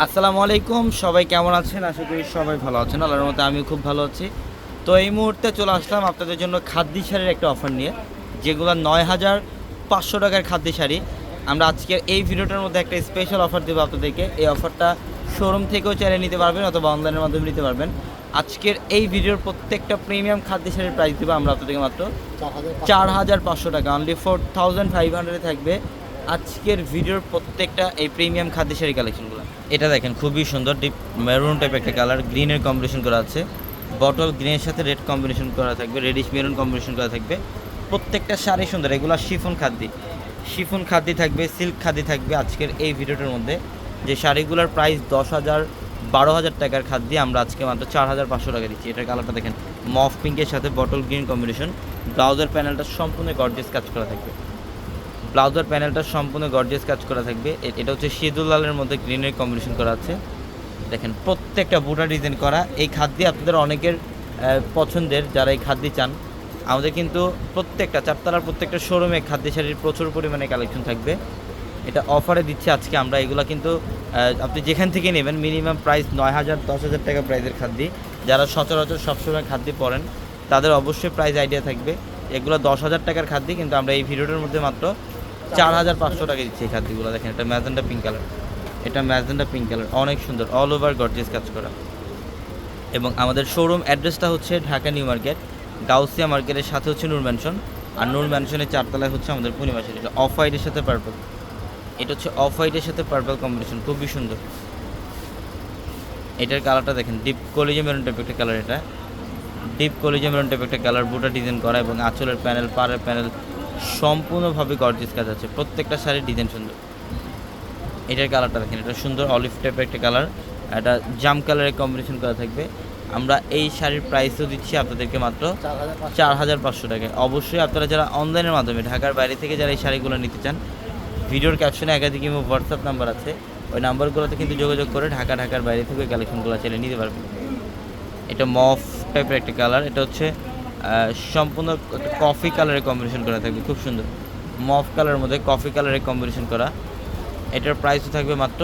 আসসালামু আলাইকুম সবাই কেমন আছেন? আশা করি সবাই ভালো আছেন। আল্লাহর মতো আমিও খুব ভালো আছি। তো এই মুহূর্তে চলে আসলাম আপনাদের জন্য খাদ্য শাড়ির একটা অফার নিয়ে যেগুলো নয় হাজার পাঁচশো টাকার খাদ্য শাড়ি আমরা আজকের এই ভিডিওটার মধ্যে একটা স্পেশাল অফার দেবো আপনাদেরকে। এই অফারটা শোরুম থেকেও চাইলে নিতে পারবেন অথবা অনলাইনের মাধ্যমে নিতে পারবেন। আজকের এই ভিডিওর প্রত্যেকটা প্রিমিয়াম খাদ্য শাড়ির প্রাইস দেবো আমরা আপনাদেরকে মাত্র চার হাজার পাঁচশো। টাকা। অনলি ফোর থাউজেন্ড ফাইভ হান্ড্রেডে থাকবে। আজকের ভিডিওর প্রত্যেকটা এই প্রিমিয়াম খাদ্য শাড়ি কালেকশনগুলো এটা দেখেন, খুবই সুন্দর ডিপ মেরুন টাইপ একটা কালার গ্রিনের কম্বিনেশন করা আছে। বটল গ্রিনের সাথে রেড কম্বিনেশন করা থাকবে রেডিশ মেরুন কম্বিনেশন করা থাকবে। প্রত্যেকটা শাড়ি সুন্দর, এগুলো শিফন খাদ্যি। শিফন খাদ্যি থাকবে সিল্ক খাদ্যি থাকবে আজকের এই ভিডিওটার মধ্যে। যে শাড়িগুলোর প্রাইস দশ হাজার, বারো হাজার টাকার খাদ্য, আমরা আজকে মাত্র চার হাজার পাঁচশো টাকা দিচ্ছি। এটার কালারটা দেখেন মফ পিঙ্কের সাথে বটল গ্রিন কম্বিনেশন ব্লাউজের প্যানেলটা সম্পূর্ণ গর্জেস কাজ করা থাকবে। ব্লাউজের প্যানেলটা সম্পূর্ণ গর্জেস কাজ করা থাকবে। এটা হচ্ছে লালের মধ্যে গ্রিনের কম্বিনেশন করা আছে। দেখেন, প্রত্যেকটা বুটা ডিজাইন করা। এই খাদ্যে আপনাদের অনেকের পছন্দের যারা এই খাদ্য চান, আমাদের কিন্তু প্রত্যেকটা, চারতলার প্রত্যেকটা শোরুমে খাদ্য শাড়ির প্রচুর পরিমাণে কালেকশন থাকবে। এটা অফারে দিচ্ছি আজকে আমরা। এগুলো কিন্তু আপনি যেখান থেকে নেবেন মিনিমাম প্রাইস নয় হাজার, দশ হাজার টাকা প্রাইসের খাদ্য। যারা সচরাচর সবসময় খাদ্য পড়েন তাদের অবশ্যই প্রাইস আইডিয়া থাকবে। এগুলো দশ হাজার টাকার খাদ্য, কিন্তু আমরা এই ভিডিওটার মধ্যে মাত্র চার হাজার পাঁচশো টাকা দিচ্ছি এই খাদ্যগুলো, দেখেন, এটা ম্যাজেন্ডা পিঙ্ক কালার এটা ম্যাজেন্ডা পিঙ্ক কালার অনেক সুন্দর অল ওভার গর্জেস কাজ করা। এবং আমাদের শোরুম অ্যাড্রেসটা হচ্ছে ঢাকা নিউ মার্কেট, গাউসিয়া মার্কেটের সাথে হচ্ছে নূর ম্যানশন। আর নূর ম্যানশনের চারতলায় হচ্ছে আমাদের পূর্ণিমাসের এটা অফ হোয়াইটের সাথে পার্পল এটা হচ্ছে অফ হোয়াইটের সাথে পার্পল কম্বিনেশন খুবই সুন্দর। এটার কালারটা দেখেন ডিপ কলিজে মেরুন টাইপ একটা কালার এটা। ডিপ কলিজে মেরুন টাইপ একটা কালার বুটা ডিজাইন করা এবং আঁচলের প্যানেল পাড়ের প্যানেল সম্পূর্ণভাবে গর্জিস কাজ আছে। প্রত্যেকটা শাড়ির ডিজাইন সুন্দর। এটার কালারটা দেখেন, এটা সুন্দর অলিভ টাইপের একটা কালার এটা জাম কালারের কম্বিনেশন করা থাকবে। আমরা এই শাড়ির প্রাইসও দিচ্ছি আপনাদেরকে মাত্র চার হাজার পাঁচশো টাকায়। অবশ্যই আপনারা যারা অনলাইনের মাধ্যমে, ঢাকার বাইরে থেকে যারা এই শাড়িগুলো নিতে চান, ভিডিওর ক্যাপশনে একাধিক হোয়াটসঅ্যাপ নাম্বার আছে। ওই নাম্বারগুলোতে কিন্তু যোগাযোগ করে ঢাকা, ঢাকার বাইরে থেকে কালেকশনগুলো চাইলে নিতে পারবেন। এটা মফ টাইপের একটা কালার এটা হচ্ছে সম্পূর্ণ কফি কালারের কম্বিনেশন করা থাকবে, খুব সুন্দর। মফ কালারের মধ্যে কফি কালারের কম্বিনেশন করা। এটার প্রাইসও থাকবে মাত্র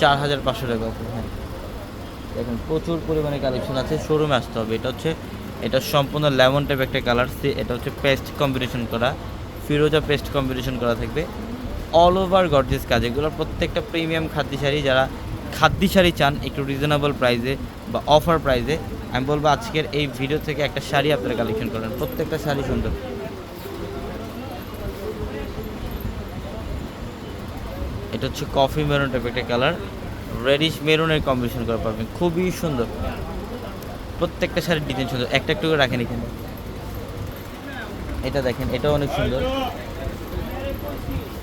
চার হাজার পাঁচশো টাকা। হ্যাঁ। দেখুন, প্রচুর পরিমাণে কালেকশন আছে শোরুমে আসতে হবে। এটা হচ্ছে, এটা সম্পূর্ণ লেমন টাইপ একটা কালার এটা হচ্ছে পেস্ট কম্বিনেশন করা, ফিরোজা পেস্ট কম্বিনেশন করা থাকবে। অল ওভার গর্জেস কাজ, এগুলো প্রত্যেকটা প্রিমিয়াম খাদ্য শাড়ি যারা খাদ্য শাড়ি চান, একটু রিজনেবল প্রাইসে বা অফার প্রাইসে আমি বলব আজকের এই ভিডিও থেকে একটা শাড়ি আপনারা কালেকশন করেন। প্রত্যেকটা শাড়ি সুন্দর। এটা হচ্ছে কফি মেরুন টাইপ একটা কালার রেডিশ মেরুনের কম্বিনেশন করা পারবেন খুবই সুন্দর। প্রত্যেকটা শাড়ির ডিজাইন সুন্দর। একটা একটু করে রাখেন এখানে। এটা দেখেন, এটাও অনেক সুন্দর।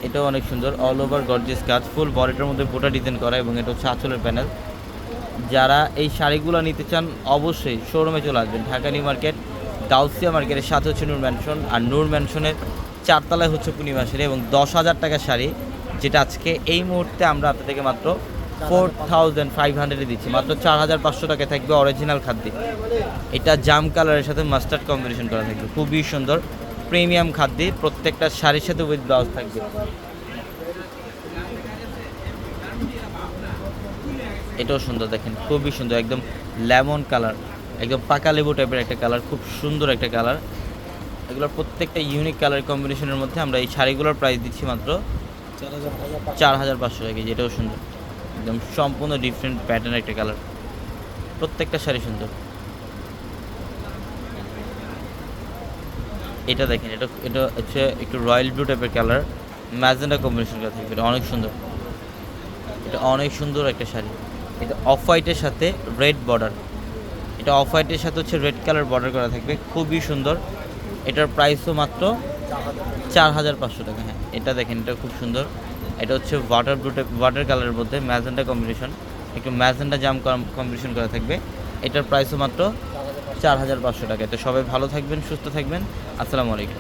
এটাও অনেক সুন্দর। অল ওভার গর্জিয়াস কাজ। ফুল বডিটার মধ্যে গোটা ডিজাইন করা এবং এটা হচ্ছে আঁচলের প্যানেল যারা এই শাড়িগুলো নিতে চান, অবশ্যই শোরুমে চলে আসবেন। ঢাকা নিউ মার্কেট, গাউসিয়া মার্কেটের সাথে হচ্ছে নূর ম্যানশন আর নূর ম্যানশনের চারতলায় হচ্ছে পূর্ণিমা শাড়ি এবং দশ হাজার টাকার শাড়ি, যেটা আজকে এই মুহূর্তে আমরা আপনাদেরকে মাত্র ফোর থাউজেন্ড ফাইভ হান্ড্রেডে দিচ্ছি। মাত্র চার হাজার পাঁচশো টাকায় থাকবে অরিজিনাল খাদ্য। এটা জাম কালারের সাথে মাস্টার্ড কম্বিনেশন করা থাকবে। খুবই সুন্দর প্রিমিয়াম খাদ্য, প্রত্যেকটা শাড়ির সাথে উইথ ব্লাউজ থাকবে। এটাও সুন্দর, দেখেন, খুবই সুন্দর, একদম লেমন কালার, একদম পাকা লেবু টাইপের একটা কালার, খুব সুন্দর একটা কালার। এগুলোর প্রত্যেকটা ইউনিক কালার কম্বিনেশনের মধ্যে আমরা এই শাড়িগুলোর প্রাইস দিচ্ছি মাত্র চার হাজার পাঁচশো টাকা, যেটাও সুন্দর, একদম সম্পূর্ণ ডিফারেন্ট প্যাটার্ন একটা কালার প্রত্যেকটা শাড়ি সুন্দর। এটা দেখেন, এটা এটা হচ্ছে একটু রয়্যাল ব্লু টাইপের কালার ম্যাজেন্ডা কম্বিনেশন করা থাকবে এটা অনেক সুন্দর। এটা অনেক সুন্দর একটা শাড়ি। এটা অফ হোয়াইটের সাথে রেড বর্ডার এটা অফ হোয়াইটের সাথে হচ্ছে রেড কালার বর্ডার করা থাকবে। খুবই সুন্দর। এটার প্রাইসও মাত্র চার হাজার পাঁচশো টাকা। হ্যাঁ এটা দেখেন, এটা খুব সুন্দর। এটা হচ্ছে ওয়াটার ব্লু ওয়াটার কালারের মধ্যে ম্যাজেন্ডা কম্বিনেশন একটু ম্যাজেন্ডা জাম কম্বিনেশন করা থাকবে। এটার প্রাইসও মাত্র চার হাজার পাঁচশো টাকা। তো সবাই ভালো থাকবেন, সুস্থ থাকবেন। আসসালামু আলাইকুম।